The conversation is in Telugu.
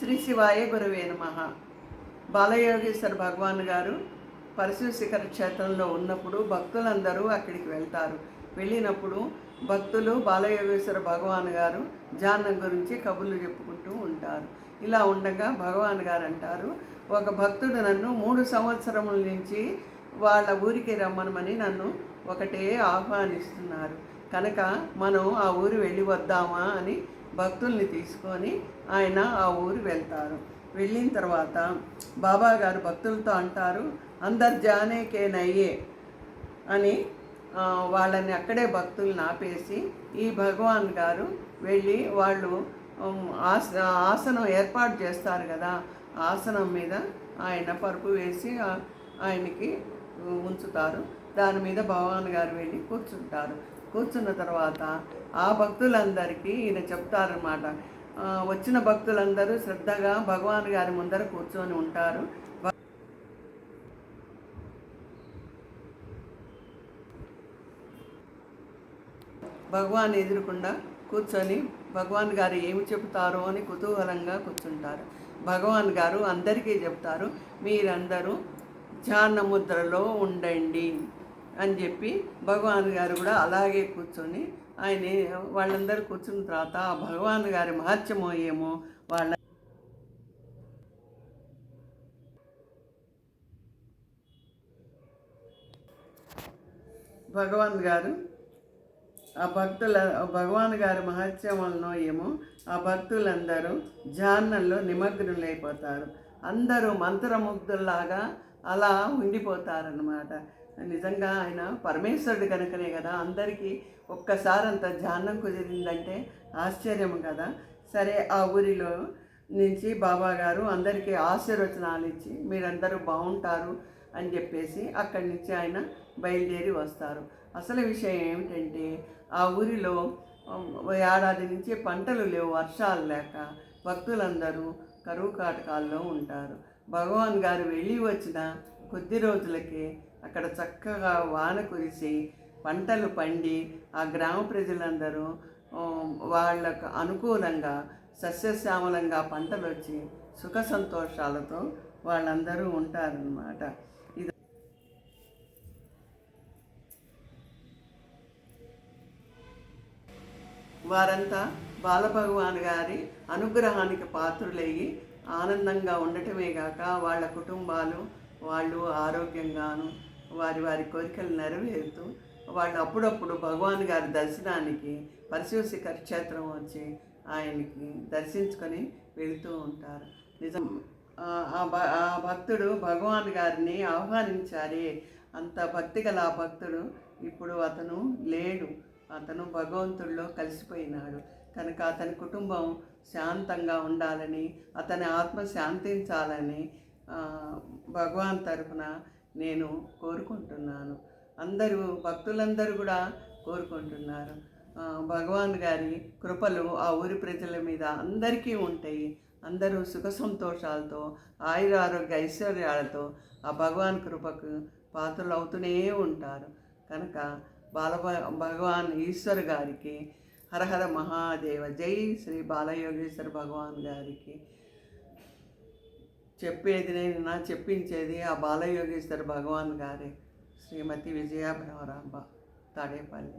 శ్రీ శివాయ గురువే నమ. బాలయోగేశ్వర భగవాన్ గారు పరశు శిఖర క్షేత్రంలో ఉన్నప్పుడు భక్తులందరూ అక్కడికి వెళ్తారు. వెళ్ళినప్పుడు భక్తులు బాలయోగేశ్వర భగవాన్ గారు జానం గురించి కబుర్లు చెప్పుకుంటూ ఉంటారు. ఇలా ఉండగా భగవాన్ గారు అంటారు ఒక భక్తుడు నన్ను మూడు సంవత్సరముల నుంచి వాళ్ళ ఊరికి రమ్మనమని నన్ను ఒకటే ఆహ్వానిస్తున్నారు. కనుక మనం ఆ ఊరు వెళ్ళి వద్దామా అని భక్తుల్ని తీసుకొని ఆయన ఆ ఊరు వెళ్తారు. వెళ్ళిన తర్వాత బాబా గారు భక్తులతో అంటారు అందరు జానేకే నయ్యే అని వాళ్ళని అక్కడే భక్తుల్ని ఆపేసి ఈ భగవాన్ గారు వెళ్ళి వాళ్ళు ఆస ఆసనం ఏర్పాటు చేస్తారు కదా ఆసనం మీద ఆయన పరుపు వేసి ఆయనకి ఉంచుతారు. దాని మీద భగవాన్ గారు వెళ్ళి కూర్చుంటారు. కూర్చున్న తర్వాత ఆ భక్తులందరికీ ఈయన చెప్తారనమాట వచ్చిన భక్తులందరూ శ్రద్ధగా భగవాన్ గారి ముందర కూర్చొని ఉంటారు. భగవాన్ ఎదురుకుండా కూర్చొని భగవాన్ గారు ఏమి చెబుతారో అని కుతూహలంగా కూర్చుంటారు. భగవాన్ గారు అందరికీ చెప్తారు మీరందరూ ధ్యాన ముద్రలో ఉండండి. అని చెప్పి భగవాన్ గారు కూడా అలాగే కూర్చొని ఆయన వాళ్ళందరూ కూర్చున్న తర్వాత ఆ భగవాన్ గారి మహత్యమో ఏమో వాళ్ళ భగవాన్ గారు ఆ భక్తుల భగవాన్ గారి మహత్యం వలన ఏమో ఆ భక్తులందరూ ధ్యానంలో నిమగ్నులైపోతారు. అందరూ మంత్రముగ్ధుల్లాగా అలా ఉండిపోతారనమాట నిజంగా ఆయన పరమేశ్వరుడు కనుకనే కదా అందరికీ ఒక్కసారి అంత ధ్యానం కుదిరిందంటే ఆశ్చర్యం కదా. సరే ఆ ఊరిలో నుంచి బాబా గారు అందరికీ ఆశీర్వచనాలు ఇచ్చి మీరందరూ బాగుంటారు అని చెప్పేసి అక్కడి నుంచి ఆయన బయలుదేరి వస్తారు. అసలు విషయం ఏమిటంటే ఆ ఊరిలో ఏడాది నుంచి పంటలు లేవు వర్షాలు లేక భక్తులందరూ కరువు కాటకాల్లో ఉంటారు. భగవాన్ గారు వెళ్ళి వచ్చిన కొద్ది రోజులకే అక్కడ చక్కగా వాన కురిసి పంటలు పండి ఆ గ్రామ ప్రజలందరూ వాళ్ళకు అనుకూలంగా సస్యశ్యామలంగా పంటలు వచ్చి సుఖ సంతోషాలతో వాళ్ళందరూ ఉంటారన్నమాట. ఇది వారంతా బాలభగవాన్ గారి అనుగ్రహానికి పాత్రులయ్యి ఆనందంగా ఉండటమే కాక వాళ్ళ కుటుంబాలు వాళ్ళు ఆరోగ్యంగాను వారి వారి కోరికలు నెరవేరుతూ వాళ్ళు అప్పుడప్పుడు భగవాన్ గారి దర్శనానికి పరశుశిఖర క్షేత్రం వచ్చి ఆయనకి దర్శించుకొని వెళుతూ ఉంటారు. నిజం ఆ- భ- ఆ భక్తుడు భగవాన్ గారిని ఆహ్వానించాలి అంత భక్తి గల ఆ భక్తుడు ఇప్పుడు అతను లేడు. అతను భగవంతుడిలో కలిసిపోయినాడు. కనుక అతని కుటుంబం శాంతంగా ఉండాలని అతని ఆత్మ శాంతించాలని భగవాన్ తరఫున నేను కోరుకుంటున్నాను. అందరూ భక్తులందరూ కూడా కోరుకుంటున్నారు. భగవాన్ గారి కృపలు ఆ ఊరి ప్రజల మీద అందరికీ ఉంటాయి. అందరూ సుఖ సంతోషాలతో ఆయుర ఆరోగ్య ఐశ్వర్యాలతో ఆ భగవాన్ కృపకు పాత్రలు అవుతూనే ఉంటారు. కనుక బాల భగవాన్ ఈశ్వర్ గారికి హరహర మహాదేవ జై శ్రీ బాలయోగేశ్వర భగవాన్ గారికి చెప్పేది నేను నా చెప్పించేది ఆ బాలయోగేశ్వర భగవాన్ గారే. శ్రీమతి విజయ భ్రమరాంబ తాడేపల్లి.